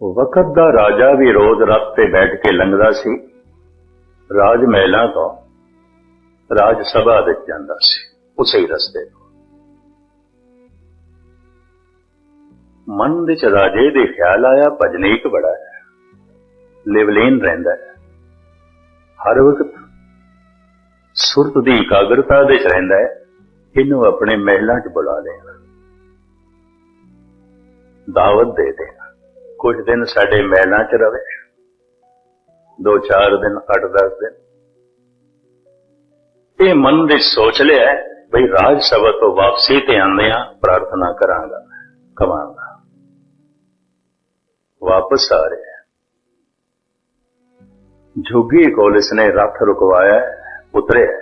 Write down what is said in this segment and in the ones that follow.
ਵਕਤ ਦਾ ਰਾਜਾ ਵੀ ਰੋਜ਼ ਰਸਤੇ ਬੈਠ ਕੇ ਲੰਘਦਾ ਸੀ। ਰਾਜ ਮਹਿਲਾਂ ਤੋਂ ਰਾਜ ਸਭਾ ਵਿੱਚ ਜਾਂਦਾ ਸੀ, ਉਸੇ ਹੀ ਰਸਤੇ ਤੋਂ। ਮਨ ਵਿੱਚ ਰਾਜੇ ਦੇ ਖਿਆਲ ਆਇਆ, ਭਜਨੀਕ ਬੜਾ ਹੈ, ਲਿਵਲੀਨ ਰਹਿੰਦਾ ਹੈ। ਹਰ ਵਕਤ ਸੁਰਤ ਦੀ ਇਕਾਗਰਤਾ ਦੇ ਚ ਰਹਿੰਦਾ ਹੈ, ਇਹਨੂੰ ਆਪਣੇ ਮਹਿਲਾਂ 'ਚ ਬੁਲਾ ਲਿਆ ਦਾਵਤ ਦੇ ਦੇਣਾ। ਕੁਝ ਦਿਨ ਸਾਡੇ ਮਹਿਲਾਂ 'ਚ ਰਵੇ, ਦੋ ਚਾਰ ਦਿਨ, ਅੱਠ ਦਸ ਦਿਨ। ਇਹ ਮਨ ਦੇ ਸੋਚ ਲਿਆ ਬਈ ਰਾਜ ਸਭਾ ਤੋਂ ਵਾਪਸੀ ਤੇ ਆਂਦਿਆਂ ਪ੍ਰਾਰਥਨਾ ਕਰਾਂਗਾ, ਕਵਾਂਗਾ। ਵਾਪਸ ਆ ਰਿਹਾ ਜੋਗੀ ਕੋਲ ਇਸਨੇ ਰੱਥ ਰੁਕਵਾਇਆ ਉਤਰਿਆ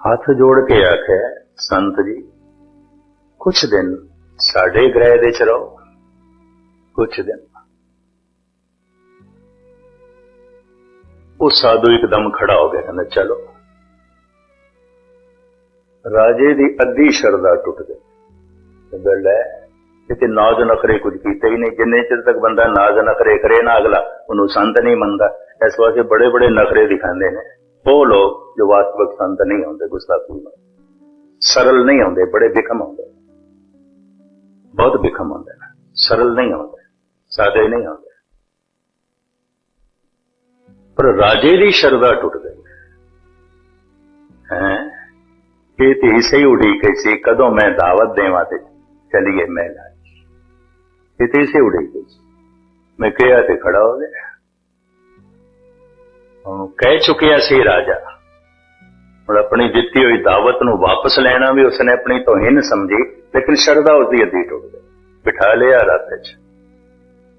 ਹੱਥ ਜੋੜ ਕੇ ਆਖਿਆ, ਸੰਤ ਜੀ, ਕੁਛ ਦਿਨ ਸਾਡੇ ਗ੍ਰਹਿ ਦੇ ਚ ਰਹੋ। ਕੁਛ ਦਿਨ ਉਹ ਸਾਧੂ ਇੱਕਦਮ ਖੜਾ ਹੋ ਗਿਆ, ਕਹਿੰਦਾ, ਚਲੋ। ਰਾਜੇ ਦੀ ਅੱਧੀ ਸ਼ਰਧਾ ਟੁੱਟ ਗਈ ਕਹਿੰਦਾ, ਲੈ ਤੇ ਨਾਜ਼ ਨਖਰੇ ਕੁਝ ਕੀਤੇ ਹੀ ਨਹੀਂ। ਜਿੰਨੇ ਚਿਰ ਤੱਕ ਬੰਦਾ ਨਾਜ਼ ਨਖਰੇ ਕਰੇ ਨਾ ਅਗਲਾ, ਉਹਨੂੰ ਸੰਤ ਨਹੀਂ ਮੰਨਦਾ। ਇਸ ਵਾਸਤੇ ਬੜੇ ਬੜੇ ਨਖਰੇ ਦਿਖਾਉਂਦੇ ਨੇ। ਉਹ ਲੋਕ ਜੋ ਵਾਸਤਵਿਕ ਸੰਤ ਨਹੀਂ ਹੁੰਦੇ, ਗੁਸਤਾਖੀ ਵਿੱਚ ਸਰਲ ਨਹੀਂ ਹੁੰਦੇ, ਬੜੇ ਬਿਖਮ ਹੁੰਦੇ ਬਹੁਤ ਬਿਖਮ ਹੁੰਦੇ ਨੇ। ਸਰਲ ਨਹੀਂ ਹੁੰਦੇ। ਸਾਦੇ ਨਹੀਂ ਹੁੰਦੇ ਪਰ ਰਾਜੇ ਦੀ ਸ਼ਰਧਾ ਟੁੱਟ ਗਈ। ਹੈ? ਇਹ ਤੇ ਇਸੇ ਉਡੀਕ ਸੀ, ਕਦੋਂ ਮੈਂ ਦਾਵਤ ਦੇਵਾਂ ਤੇ ਚਲੀਏ ਮਹਿਲਾ ਇਹ ਤੇ ਇਸੇ ਉਡੀਕ ਸੀ। ਮੈਂ ਕਿਹਾ ਤੇ ਖੜਾ ਹੋ ਗਿਆ। ਉਹਨੂੰ ਕਹਿ ਚੁੱਕਿਆ ਸੀ ਰਾਜਾ, ਹੁਣ ਆਪਣੀ ਦਿੱਤੀ ਹੋਈ ਦਾਵਤ ਨੂੰ ਵਾਪਸ ਲੈਣਾ ਵੀ ਉਸਨੇ ਆਪਣੀ ਤੋਹੀਨ ਸਮਝੀ, ਲੇਕਿਨ ਸ਼ਰਧਾ ਉਸਦੀ ਅੱਧੀ ਟੁੱਟ ਗਈ। ਬਿਠਾ ਲਿਆ ਰਾਤ ਚ।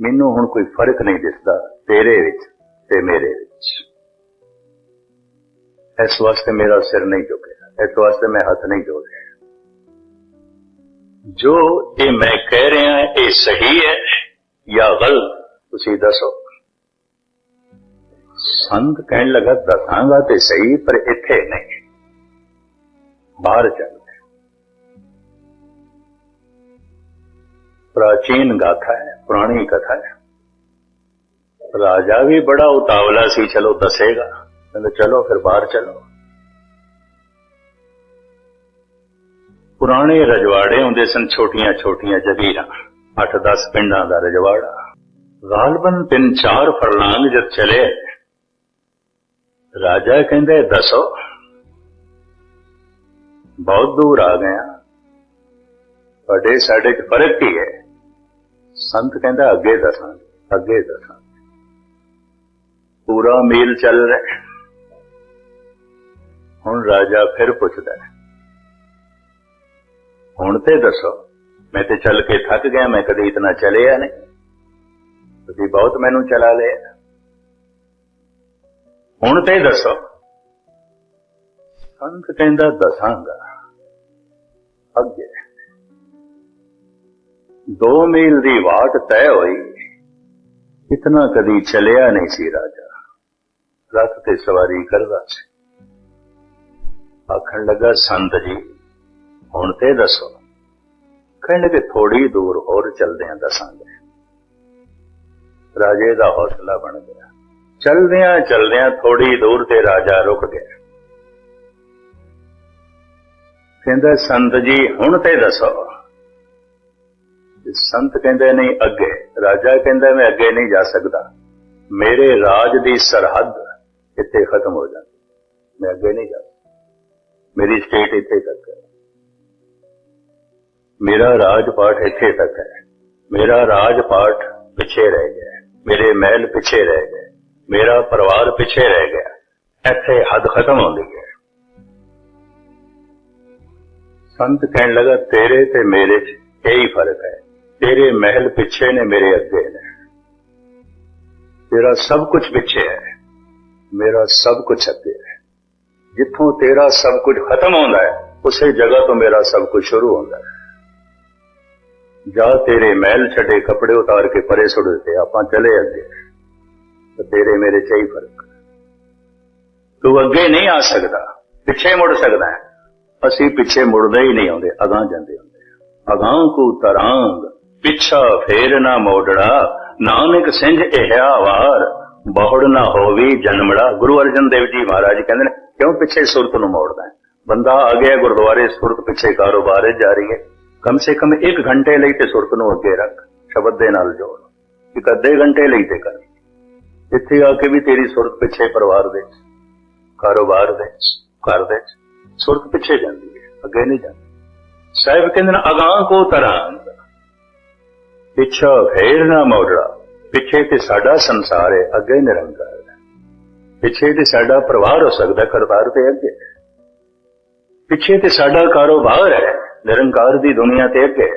ਮੈਨੂੰ ਹੁਣ ਕੋਈ ਫ਼ਰਕ ਨਹੀਂ ਦਿਸਦਾ ਤੇਰੇ ਵਿੱਚ ਤੇ ਮੇਰੇ ਵਿੱਚ। ਇਸ ਵਾਸਤੇ ਮੇਰਾ ਸਿਰ ਨਹੀਂ ਝੁਕਿਆ, ਇਸ ਵਾਸਤੇ ਮੈਂ ਹੱਥ ਨਹੀਂ ਜੋੜਿਆ। ਜੋ ਇਹ ਮੈਂ ਕਹਿ ਰਿਹਾ, ਇਹ ਸਹੀ ਹੈ ਜਾਂ ਗਲਤ, ਤੁਸੀਂ ਦੱਸੋ। ਸੰਤ ਕਹਿਣ ਲੱਗਾ ਦੱਸਾਂਗਾ ਤੇ ਸਹੀ, ਪਰ ਇੱਥੇ ਨਹੀਂ। ਬਾਹਰ ਚੱਲ। ਪ੍ਰਾਚੀਨ ਗਾਥਾ ਹੈ, ਪੁਰਾਣੀ ਕਥਾ ਹੈ। ਰਾਜਾ ਵੀ ਬੜਾ ਉਤਾਵਲਾ ਸੀ, ਚਲੋ ਦੱਸੇਗਾ। ਕਹਿੰਦਾ, ਚਲੋ ਫਿਰ ਬਾਹਰ ਚਲੋ। ਪੁਰਾਣੇ ਰਜਵਾੜੇ ਹੁੰਦੇ ਸਨ ਛੋਟੀਆਂ ਛੋਟੀਆਂ ਜਗੀਰਾਂ 8-10 ਪਿੰਡਾਂ ਦਾ ਰਜਵਾੜਾ। ਗਾਲਬਨ ਤਿੰਨ ਚਾਰ ਫਰਲਾਂਗ ਜਦ ਚਲੇ, ਰਾਜਾ ਕਹਿੰਦੇ ਦੱਸੋ, ਬਹੁਤ ਦੂਰ ਆ ਗਿਆ ਤੁਹਾਡੇ ਸਾਡੇ ਚ ਫ਼ਰਕ ਕੀ ਹੈ। ਸੰਤ ਕਹਿੰਦਾ ਅੱਗੇ ਦੱਸਾਂ, ਅੱਗੇ ਦੱਸਾਂਗੇ ਪੂਰਾ ਮੇਲ ਚੱਲ ਰਿਹਾ ਹੁਣ ਰਾਜਾ ਫਿਰ ਪੁੱਛਦਾ ਹੈ, ਹੁਣ ਤੇ ਦੱਸੋ, ਮੈਂ ਤੇ ਚੱਲ ਕੇ ਥੱਕ ਗਿਆ, ਮੈਂ ਕਦੇ ਇਤਨਾ ਚਲਿਆ ਨਹੀਂ। ਤੁਸੀਂ ਬਹੁਤ ਮੈਨੂੰ ਚਲਾ ਲਿਆ ਹੁਣ ਤੇ ਦੱਸੋ। ਸੰਤ ਕਹਿੰਦਾ ਦੱਸਾਂਗਾ, ਅੱਗੇ। ਦੋ ਮੀਲ ਦੀ ਵਾਟ ਤੈਅ ਹੋਈ। ਇਤਨਾ ਕਦੀ ਚਲਿਆ ਨਹੀਂ ਸੀ ਰਾਜਾ। ਰਥ ਤੇ ਸਵਾਰੀ ਕਰਦਾ ਸੀ। ਆਖਣ ਲੱਗਾ, ਸੰਤ ਜੀ, ਹੁਣ ਤੇ ਦੱਸੋ। ਕਹਿਣ ਲੱਗੇ ਥੋੜੀ ਦੂਰ ਹੋਰ ਚੱਲਦੇ ਆਂ ਦੱਸਾਂਗੇ। ਰਾਜੇ ਦਾ ਹੌਸਲਾ ਬਣ ਗਿਆ। ਚਲਦਿਆਂ ਚਲਦਿਆਂ ਥੋੜੀ ਦੂਰ ਤੇ ਰਾਜਾ ਰੁਕ ਗਿਆ। ਕਹਿੰਦਾ, ਸੰਤ ਜੀ, ਹੁਣ ਤੇ ਦੱਸੋ। ਸੰਤ ਕਹਿੰਦੇ ਨਹੀਂ ਅੱਗੇ, ਰਾਜਾ ਕਹਿੰਦਾ ਮੈਂ ਅੱਗੇ ਨਹੀਂ ਜਾ ਸਕਦਾ। ਮੇਰੇ ਰਾਜ ਦੀ ਸਰਹੱਦ ਇੱਥੇ ਖਤਮ ਹੋ ਜਾਂਦੀ। ਮੈਂ ਅੱਗੇ ਨਹੀਂ ਜਾ ਸਕਦਾ। ਮੇਰੀ ਸਟੇਟ ਇੱਥੇ ਤੱਕ ਹੈ। ਮੇਰਾ ਰਾਜ ਪਾਠ ਇੱਥੇ ਤੱਕ ਹੈ। ਮੇਰਾ ਰਾਜ ਪਾਠ ਪਿੱਛੇ ਰਹਿ ਗਿਆ। ਮੇਰੇ ਮਹਿਲ ਪਿੱਛੇ ਰਹਿ ਗਏ ਮੇਰਾ ਪਰਿਵਾਰ ਪਿੱਛੇ ਰਹਿ ਗਿਆ। ਇੱਥੇ ਹੱਦ ਖਤਮ ਹੁੰਦੀ ਹੈ। ਸੰਤ ਕਹਿਣ ਲੱਗਾ, ਤੇਰੇ ਤੇ ਮੇਰੇ 'ਚ ਇਹੀ ਫ਼ਰਕ ਹੈ। ਤੇਰੇ ਮਹਿਲ ਪਿੱਛੇ ਨੇ ਮੇਰੇ ਅੱਗੇ ਨੇ ਤੇਰਾ ਸਭ ਕੁਝ ਪਿੱਛੇ ਹੈ ਮੇਰਾ ਸਭ ਕੁਝ ਅੱਗੇ ਹੈ ਜਿੱਥੋਂ ਤੇਰਾ ਸਭ ਕੁਝ ਖਤਮ ਹੁੰਦਾ ਹੈ ਉਸੇ ਜਗ੍ਹਾ ਤੋਂ ਮੇਰਾ ਸਭ ਕੁਝ ਸ਼ੁਰੂ ਹੁੰਦਾ ਹੈ ਜਾ ਤੇਰੇ ਮਹਿਲ ਛੱਡੇ ਕੱਪੜੇ ਉਤਾਰ ਕੇ ਪਰੇ ਸੁੱਟ ਦਿੱਤੇ ਆਪਾਂ ਚਲੇ ਅੱਗੇ ਤੇ ਤੇਰੇ ਮੇਰੇ ਚ ਹੀ ਫ਼ਰਕ ਹੈ। ਤੂੰ ਅੱਗੇ ਨਹੀਂ ਆ ਸਕਦਾ ਪਿੱਛੇ ਮੁੜ ਸਕਦਾ ਹੈ ਅਸੀਂ ਪਿੱਛੇ ਮੁੜਦੇ ਹੀ ਨਹੀਂ ਆਉਂਦੇ ਅਗਾਹ ਜਾਂਦੇ ਹੁੰਦੇ ਅਗਾਹ ਕੋ ਤਰਾਂਗ ਪਿੱਛਾ ਫੇਰ ਨਾ ਮੋੜੜਾ ਨਾਨਕ ਸਿੰਘ ਇਹਿਆ ਵਾਰ। ਬਹੁੜ ਨਾ ਹੋਵੀ ਜਨਮੜਾ। ਗੁਰੂ ਅਰਜਨ ਦੇਵ ਜੀ ਮਹਾਰਾਜ ਕਹਿੰਦੇ ਨੇ, ਕਿਉਂ ਪਿੱਛੇ ਸੁਰਤ ਨੂੰ ਮੋੜਦਾ ਬੰਦਾ ਆ ਗਿਆ ਗੁਰਦੁਆਰੇ, ਸੁਰਤ ਪਿੱਛੇ ਕਾਰੋਬਾਰ ਵਿੱਚ ਜਾ ਹੈ। ਕਮ ਸੇ ਕਮ 1 ਘੰਟੇ ਲਈ ਤੇ ਸੁਰਤ ਨੂੰ ਅੱਗੇ ਰੱਖ, ਸ਼ਬਦ ਦੇ ਨਾਲ ਜੋੜ। ਇੱਕ ਅੱਧੇ ਘੰਟੇ ਲਈ ਤੇ ਕਰ। ਇੱਥੇ ਆ ਕੇ ਵੀ ਤੇਰੀ ਸੁਰਤ ਪਿੱਛੇ ਪਰਿਵਾਰ ਦੇ ਕਾਰੋਬਾਰ ਦੇ ਘਰ ਦੇ ਸੁਰਤ ਪਿੱਛੇ ਜਾਂਦੀ ਹੈ, ਅੱਗੇ ਨਹੀਂ ਜਾਂਦੀ। ਸਾਹਿਬ ਕਹਿੰਦੇ ਨੇ, ਅਗਾਹ ਕੋ ਤਰਾਂ ਪਿੱਛਾ ਫੇਰ ਨਾ ਮੋੜੜਾ ਪਿੱਛੇ ਤੇ ਸਾਡਾ ਸੰਸਾਰ ਹੈ, ਅੱਗੇ ਨਿਰੰਕਾਰ ਹੈ। ਪਿੱਛੇ ਤੇ ਸਾਡਾ ਪਰਿਵਾਰ ਹੋ ਸਕਦਾ ਕਰਤਾਰ ਤੇ ਅੱਗੇ ਪਿੱਛੇ ਤੇ ਸਾਡਾ ਕਾਰੋਬਾਰ ਹੈ, ਨਿਰੰਕਾਰ ਦੀ ਦੁਨੀਆ ਤੇ ਅੱਗੇ